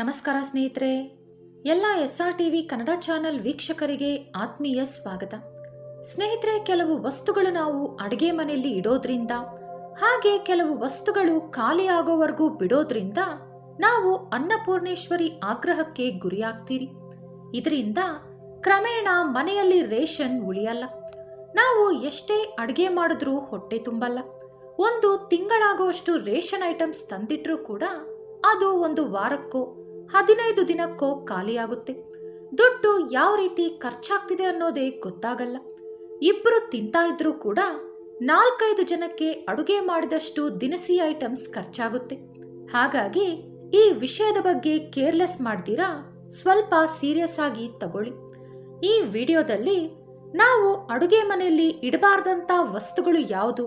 ನಮಸ್ಕಾರ ಸ್ನೇಹಿತರೆ. ಎಲ್ಲ S R TV Kannada channel ವೀಕ್ಷಕರಿಗೆ ಆತ್ಮೀಯ ಸ್ವಾಗತ. ಸ್ನೇಹಿತರೆ, ಕೆಲವು ವಸ್ತುಗಳು ನಾವು ಅಡುಗೆ ಮನೆಯಲ್ಲಿ ಇಡೋದ್ರಿಂದ, ಹಾಗೆ ಕೆಲವು ವಸ್ತುಗಳು ಖಾಲಿಯಾಗೋವರೆಗೂ ಬಿಡೋದ್ರಿಂದ ನಾವು ಅನ್ನಪೂರ್ಣೇಶ್ವರಿ ಆಗ್ರಹಕ್ಕೆ ಗುರಿಯಾಗ್ತೀರಿ. ಇದರಿಂದ ಕ್ರಮೇಣ ಮನೆಯಲ್ಲಿ ರೇಷನ್ ಉಳಿಯಲ್ಲ. ನಾವು ಎಷ್ಟೇ ಅಡುಗೆ ಮಾಡಿದ್ರೂ ಹೊಟ್ಟೆ ತುಂಬಲ್ಲ. ಒಂದು ತಿಂಗಳಾಗುವಷ್ಟು ರೇಷನ್ ಐಟಮ್ಸ್ ತಂದಿಟ್ರೂ ಕೂಡ ಅದು ಒಂದು ವಾರಕ್ಕೋ ಹದಿನೈದು ದಿನಕ್ಕೋ ಖಾಲಿಯಾಗುತ್ತೆ. ದುಡ್ಡು ಯಾವ ರೀತಿ ಖರ್ಚಾಗ್ತಿದೆ ಅನ್ನೋದೇ ಗೊತ್ತಾಗಲ್ಲ. ಇಬ್ಬರು ತಿಂತಾ ಇದ್ರೂ ಕೂಡ ನಾಲ್ಕೈದು ಜನಕ್ಕೆ ಅಡುಗೆ ಮಾಡಿದಷ್ಟು ದಿನಸಿ ಐಟಮ್ಸ್ ಖರ್ಚಾಗುತ್ತೆ. ಹಾಗಾಗಿ ಈ ವಿಷಯದ ಬಗ್ಗೆ ಕೇರ್ಲೆಸ್ ಮಾಡ್ದಿರಾ ಸ್ವಲ್ಪ ಸೀರಿಯಸ್ ಆಗಿ ತಗೊಳ್ಳಿ. ಈ ವಿಡಿಯೋದಲ್ಲಿ ನಾವು ಅಡುಗೆ ಮನೆಯಲ್ಲಿ ಇಡಬಾರ್ದಂಥ ವಸ್ತುಗಳು ಯಾವುದು?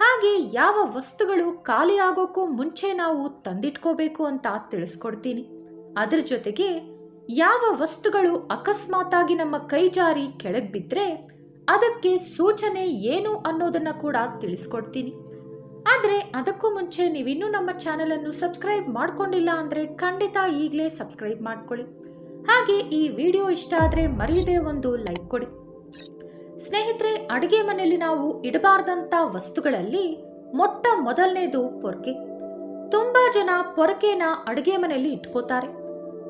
ಹಾಗೆ ಯಾವ ವಸ್ತುಗಳು ಖಾಲಿಯಾಗೋಕ್ಕೂ ಮುಂಚೆ ನಾವು ತಂದಿಟ್ಕೋಬೇಕು ಅಂತ ತಿಳಿಸ್ಕೊಡ್ತೀನಿ. ಅದ್ರ ಜೊತೆಗೆ ಯಾವ ವಸ್ತುಗಳು ಅಕಸ್ಮಾತ್ತಾಗಿ ನಮ್ಮ ಕೈ ಜಾರಿ ಕೆಳಗೆ ಬಿದ್ದರೆ ಅದಕ್ಕೆ ಸೂಚನೆ ಏನು ಅನ್ನೋದನ್ನ ಕೂಡ ತಿಳಿಸ್ಕೊಡ್ತೀನಿ. ಆದರೆ ಅದಕ್ಕೂ ಮುಂಚೆ ನೀವಿನ್ನೂ ನಮ್ಮ ಚಾನಲನ್ನು ಸಬ್ಸ್ಕ್ರೈಬ್ ಮಾಡ್ಕೊಂಡಿಲ್ಲ ಅಂದರೆ ಖಂಡಿತ ಈಗಲೇ ಸಬ್ಸ್ಕ್ರೈಬ್ ಮಾಡ್ಕೊಳ್ಳಿ. ಹಾಗೆ ಈ ವಿಡಿಯೋ ಇಷ್ಟ ಆದರೆ ಮರೆಯದೆ ಒಂದು ಲೈಕ್ ಕೊಡಿ. ಸ್ನೇಹಿತರೆ, ಅಡುಗೆ ಮನೆಯಲ್ಲಿ ನಾವು ಇಡಬಾರ್ದಂಥ ವಸ್ತುಗಳಲ್ಲಿ ಮೊಟ್ಟ ಮೊದಲನೇದು ಪೊರ್ಕೆ. ತುಂಬಾ ಜನ ಪೊರಕೆನ ಅಡುಗೆ ಮನೆಯಲ್ಲಿ ಇಟ್ಕೋತಾರೆ.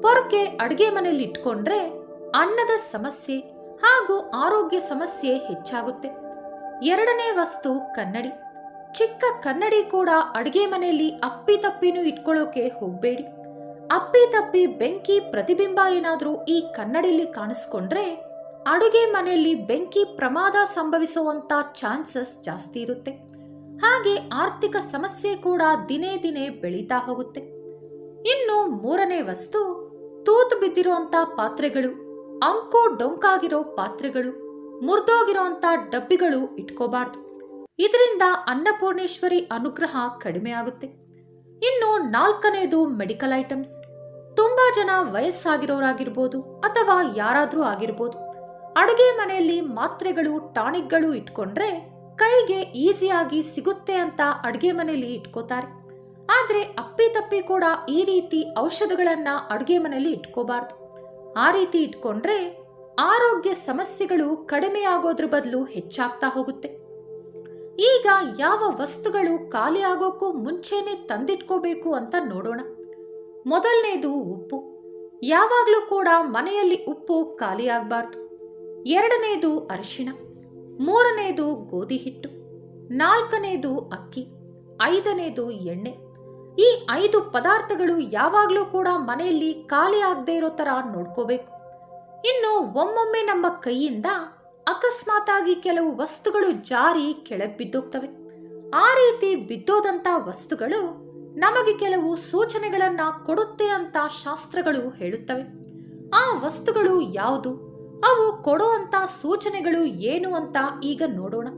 ಪೊರಕೆ ಅಡುಗೆ ಮನೆಯಲ್ಲಿ ಇಟ್ಕೊಂಡ್ರೆ ಅನ್ನದ ಸಮಸ್ಯೆ ಹಾಗೂ ಆರೋಗ್ಯ ಸಮಸ್ಯೆ ಹೆಚ್ಚಾಗುತ್ತೆ. ಎರಡನೇ ವಸ್ತು ಕನ್ನಡಿ. ಚಿಕ್ಕ ಕನ್ನಡಿ ಕೂಡ ಅಡುಗೆ ಮನೆಯಲ್ಲಿ ಅಪ್ಪಿ ತಪ್ಪಿನೂ ಇಟ್ಕೊಳ್ಳೋಕೆ ಹೋಗಬೇಡಿ. ಅಪ್ಪಿ ತಪ್ಪಿ ಬೆಂಕಿ ಪ್ರತಿಬಿಂಬ ಏನಾದರೂ ಈ ಕನ್ನಡಿಯಲ್ಲಿ ಕಾಣಿಸ್ಕೊಂಡ್ರೆ ಅಡುಗೆ ಮನೆಯಲ್ಲಿ ಬೆಂಕಿ ಪ್ರಮಾದ ಸಂಭವಿಸುವಂತ ಚಾನ್ಸಸ್ ಜಾಸ್ತಿ ಇರುತ್ತೆ. ಹಾಗೆ ಆರ್ಥಿಕ ಸಮಸ್ಯೆ ಕೂಡ ದಿನೇ ದಿನೇ ಬೆಳೀತಾ ಹೋಗುತ್ತೆ. ಇನ್ನು ಮೂರನೇ ವಸ್ತು ತೂತು ಬಿದ್ದಿರುವಂತ ಪಾತ್ರೆಗಳು, ಅಂಕು ಡೊಂಕಾಗಿರೋ ಪಾತ್ರೆಗಳು ಮುರಿದೋಗಿರೋಂಥ ಡಬ್ಬಿಗಳು ಇಟ್ಕೋಬಾರ್ದು. ಇದರಿಂದ ಅನ್ನಪೂರ್ಣೇಶ್ವರಿ ಅನುಗ್ರಹ ಕಡಿಮೆ ಆಗುತ್ತೆ. ಇನ್ನು ನಾಲ್ಕನೇದು ಮೆಡಿಕಲ್ ಐಟಮ್ಸ್. ತುಂಬಾ ಜನ ವಯಸ್ಸಾಗಿರೋರಾಗಿರ್ಬೋದು ಅಥವಾ ಯಾರಾದರೂ ಆಗಿರ್ಬೋದು. ಅಡುಗೆ ಮನೆಯಲ್ಲಿ ಮಾತ್ರೆಗಳು, ಟಾನಿಕ್ಗಳು ಇಟ್ಕೊಂಡ್ರೆ ಕೈಗೆ ಈಸಿಯಾಗಿ ಸಿಗುತ್ತೆ ಅಂತ ಅಡುಗೆ ಮನೆಯಲ್ಲಿ ಇಟ್ಕೋತಾರೆ. ಆದ್ರೆ ಅಪ್ಪಿ ತಪ್ಪಿ ಕೂಡ ಈ ರೀತಿ ಔಷಧಗಳನ್ನು ಅಡುಗೆ ಮನೆಯಲ್ಲಿ ಇಟ್ಕೋಬಾರ್ದು. ಆ ರೀತಿ ಇಟ್ಕೊಂಡ್ರೆ ಆರೋಗ್ಯ ಸಮಸ್ಯೆಗಳು ಕಡಿಮೆ ಆಗೋದ್ರ ಬದಲು ಹೆಚ್ಚಾಗ್ತಾ ಹೋಗುತ್ತೆ. ಈಗ ಯಾವ ವಸ್ತುಗಳು ಖಾಲಿ ಆಗೋಕ್ಕೂ ಮುಂಚೆನೆ ತಂದಿಟ್ಕೋಬೇಕು ಅಂತ ನೋಡೋಣ. ಮೊದಲನೇದು ಉಪ್ಪು. ಯಾವಾಗಲೂ ಕೂಡ ಮನೆಯಲ್ಲಿ ಉಪ್ಪು ಖಾಲಿ ಆಗಬಾರ್ದು. ಎರಡನೇದು ಅರಿಶಿಣ. ಮೂರನೇದು ಗೋಧಿ ಹಿಟ್ಟು. ನಾಲ್ಕನೇದು ಅಕ್ಕಿ. ಐದನೇದು ಎಣ್ಣೆ. ಈ ಐದು ಪದಾರ್ಥಗಳು ಯಾವಾಗಲೂ ಕೂಡ ಮನೆಯಲ್ಲಿ ಖಾಲಿ ಆಗದೆ ಇರೋ ಥರ ನೋಡ್ಕೋಬೇಕು. ಇನ್ನು ಒಮ್ಮೊಮ್ಮೆ ನಮ್ಮ ಕೈಯಿಂದ ಅಕಸ್ಮಾತಾಗಿ ಕೆಲವು ವಸ್ತುಗಳು ಜಾರಿ ಕೆಳಗೆ ಬಿದ್ದೋಗ್ತವೆ. ಆ ರೀತಿ ಬಿದ್ದೋದಂಥ ವಸ್ತುಗಳು ನಮಗೆ ಕೆಲವು ಸೂಚನೆಗಳನ್ನು ಕೊಡುತ್ತೆ ಅಂತ ಶಾಸ್ತ್ರಗಳು ಹೇಳುತ್ತವೆ. ಆ ವಸ್ತುಗಳು ಯಾವುದು? ಅವು ಕೊಡುವಂತ ಸೂಚನೆಗಳು ಏನು ಅಂತ ಈಗ ನೋಡೋಣ.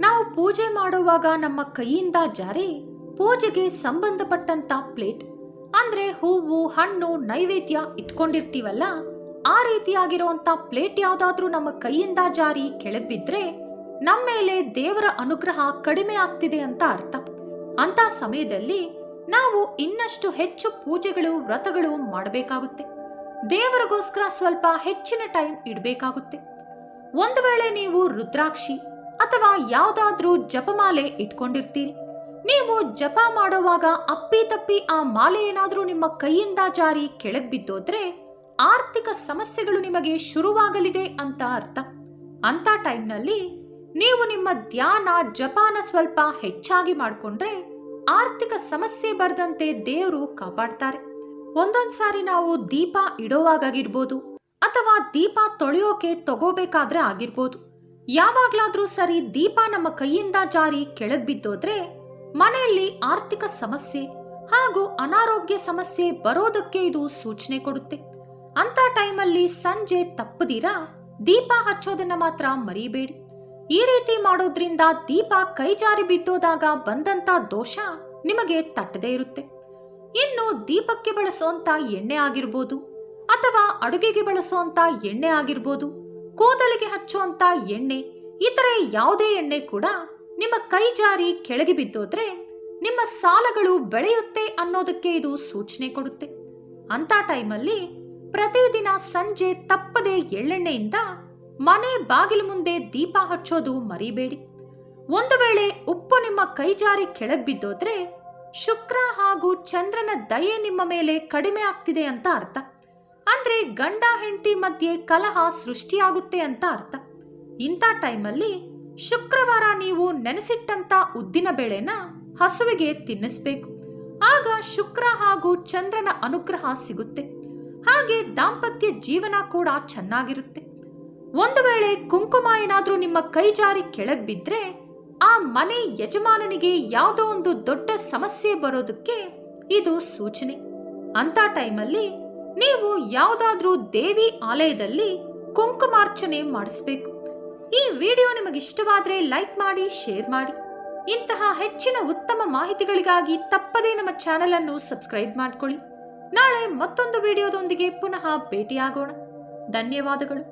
ನಾವು ಪೂಜೆ ಮಾಡುವಾಗ ನಮ್ಮ ಕೈಯಿಂದ ಜಾರಿ ಪೂಜೆಗೆ ಸಂಬಂಧಪಟ್ಟಂತ ಪ್ಲೇಟ್, ಅಂದ್ರೆ ಹೂವು, ಹಣ್ಣು, ನೈವೇದ್ಯ ಇಟ್ಕೊಂಡಿರ್ತೀವಲ್ಲ, ಆ ರೀತಿಯಾಗಿರುವಂತ ಪ್ಲೇಟ್ ಯಾವ್ದಾದ್ರೂ ನಮ್ಮ ಕೈಯಿಂದ ಜಾರಿ ಕೆಳಗ್ ನಮ್ಮ ಮೇಲೆ ದೇವರ ಅನುಗ್ರಹ ಕಡಿಮೆ ಆಗ್ತಿದೆ ಅಂತ ಅರ್ಥ. ಅಂತ ಸಮಯದಲ್ಲಿ ನಾವು ಇನ್ನಷ್ಟು ಹೆಚ್ಚು ಪೂಜೆಗಳು, ವ್ರತಗಳು ಮಾಡಬೇಕಾಗುತ್ತೆ. ದೇವರಿಗೋಸ್ಕರ ಸ್ವಲ್ಪ ಹೆಚ್ಚಿನ ಟೈಮ್ ಇಡಬೇಕಾಗುತ್ತೆ. ಒಂದು ವೇಳೆ ನೀವು ರುದ್ರಾಕ್ಷಿ ಅಥವಾ ಯಾವುದಾದ್ರೂ ಜಪಮಾಲೆ ಇಟ್ಕೊಂಡಿರ್ತೀರಿ ನೀವು ಜಪ ಮಾಡುವಾಗ ಅಪ್ಪಿ ತಪ್ಪಿ ಆ ಮಾಲೆ ಏನಾದರೂ ನಿಮ್ಮ ಕೈಯಿಂದ ಜಾರಿ ಕೆಳಗೆ ಬಿದ್ದೋದ್ರೆ ಆರ್ಥಿಕ ಸಮಸ್ಯೆಗಳು ನಿಮಗೆ ಶುರುವಾಗಲಿದೆ ಅಂತ ಅರ್ಥ. ಅಂತ ಟೈಮ್ನಲ್ಲಿ ನೀವು ನಿಮ್ಮ ಧ್ಯಾನ, ಜಪಾನ ಸ್ವಲ್ಪ ಹೆಚ್ಚಾಗಿ ಮಾಡಿಕೊಂಡ್ರೆ ಆರ್ಥಿಕ ಸಮಸ್ಯೆ ಬರದಂತೆ ದೇವರು ಕಾಪಾಡ್ತಾರೆ. ಒಂದೊಂದ್ಸಾರಿ ನಾವು ದೀಪ ಇಡೋವಾಗಾಗಿರ್ಬೋದು ಅಥವಾ ದೀಪ ತೊಳೆಯೋಕೆ ತಗೋಬೇಕಾದ್ರೆ ಆಗಿರ್ಬೋದು. ಯಾವಾಗ್ಲಾದ್ರೂ ಸರಿ ದೀಪ ನಮ್ಮ ಕೈಯಿಂದ ಜಾರಿ ಕೆಳಗ್ ಬಿದ್ದೋದ್ರೆ ಮನೆಯಲ್ಲಿ ಆರ್ಥಿಕ ಸಮಸ್ಯೆ ಹಾಗೂ ಅನಾರೋಗ್ಯ ಸಮಸ್ಯೆ ಬರೋದಕ್ಕೆ ಇದು ಸೂಚನೆ ಕೊಡುತ್ತೆ. ಅಂತ ಟೈಮಲ್ಲಿ ಸಂಜೆ ತಪ್ಪದಿರಾ? ದೀಪ ಹಚ್ಚೋದನ್ನ ಮಾತ್ರ ಮರಿಬೇಡಿ. ಈ ರೀತಿ ಮಾಡೋದ್ರಿಂದ ದೀಪ ಕೈಜಾರಿ ಬಿದ್ದೋದಾಗ ಬಂದಂತ ದೋಷ ನಿಮಗೆ ತಟ್ಟದೇ ಇರುತ್ತೆ. ಇನ್ನು ದೀಪಕ್ಕೆ ಬಳಸುವಂತ ಎಣ್ಣೆ ಆಗಿರ್ಬೋದು ಅಥವಾ ಅಡುಗೆಗೆ ಬಳಸುವಂತ ಎಣ್ಣೆ ಆಗಿರ್ಬೋದು, ಕೂದಲಿಗೆ ಹಚ್ಚುವಂತ ಎಣ್ಣೆ ಇತರೆ ಯಾವುದೇ ಎಣ್ಣೆ ಕೂಡ ನಿಮ್ಮ ಕೈ ಜಾರಿ ಕೆಳಗೆ ಬಿದ್ದೋದ್ರೆ ನಿಮ್ಮ ಸಾಲಗಳು ಬೆಳೆಯುತ್ತೆ ಅನ್ನೋದಕ್ಕೆ ಇದು ಸೂಚನೆ ಕೊಡುತ್ತೆ. ಅಂತ ಟೈಮಲ್ಲಿ ಪ್ರತಿದಿನ ಸಂಜೆ ತಪ್ಪದೆ ಎಳ್ಳೆಣ್ಣೆಯಿಂದ ಮನೆ ಬಾಗಿಲು ಮುಂದೆ ದೀಪ ಹಚ್ಚೋದು ಮರಿಬೇಡಿ. ಒಂದು ವೇಳೆ ಉಪ್ಪು ನಿಮ್ಮ ಕೈ ಜಾರಿ ಕೆಳಗ್ ಬಿದ್ದೋದ್ರೆ ಶುಕ್ರ ಹಾಗೂ ಚಂದ್ರನ ದಯೆ ನಿಮ್ಮ ಮೇಲೆ ಕಡಿಮೆ ಆಗ್ತಿದೆ ಅಂತ ಅರ್ಥ. ಅಂದ್ರೆ ಗಂಡ ಹೆಂಡತಿ ಮಧ್ಯೆ ಕಲಹ ಸೃಷ್ಟಿಯಾಗುತ್ತೆ ಅಂತ ಅರ್ಥ. ಇಂಥ ಟೈಮಲ್ಲಿ ಶುಕ್ರವಾರ ನೀವು ನೆನೆಸಿಟ್ಟಂತ ಉದ್ದಿನ ಬೇಳೆನ ಹಸುವಿಗೆ ತಿನ್ನಿಸ್ಬೇಕು. ಆಗ ಶುಕ್ರ ಹಾಗೂ ಚಂದ್ರನ ಅನುಗ್ರಹ ಸಿಗುತ್ತೆ. ಹಾಗೆ ದಾಂಪತ್ಯ ಜೀವನ ಕೂಡ ಚೆನ್ನಾಗಿರುತ್ತೆ. ಒಂದು ವೇಳೆ ಕುಂಕುಮ ಏನಾದ್ರೂ ನಿಮ್ಮ ಕೈ ಜಾರಿ ಕೆಳಗ್ ಬಿದ್ರೆ ಆ ಮನೆ ಯಜಮಾನನಿಗೆ ಯಾವುದೋ ಒಂದು ದೊಡ್ಡ ಸಮಸ್ಯೆ ಬರೋದಕ್ಕೆ ಇದು ಸೂಚನೆ. ಅಂತ ಟೈಮಲ್ಲಿ ನೀವು ಯಾವುದಾದ್ರೂ ದೇವಿ ಆಲಯದಲ್ಲಿ ಕುಂಕುಮಾರ್ಚನೆ ಮಾಡಿಸ್ಬೇಕು. ಈ ವಿಡಿಯೋ ನಿಮಗೆ ಇಷ್ಟವಾದ್ರೆ ಲೈಕ್ ಮಾಡಿ, ಶೇರ್ ಮಾಡಿ. ಇಂತಹ ಹೆಚ್ಚಿನ ಉತ್ತಮ ಮಾಹಿತಿಗಳಿಗಾಗಿ ತಪ್ಪದೇ ನಮ್ಮ ಚಾನೆಲ್ ಅನ್ನು ಸಬ್ಸ್ಕ್ರೈಬ್ ಮಾಡಿಕೊಳ್ಳಿ. ನಾಳೆ ಮತ್ತೊಂದು ವಿಡಿಯೋದೊಂದಿಗೆ ಪುನಃ ಭೇಟಿಯಾಗೋಣ. ಧನ್ಯವಾದಗಳು.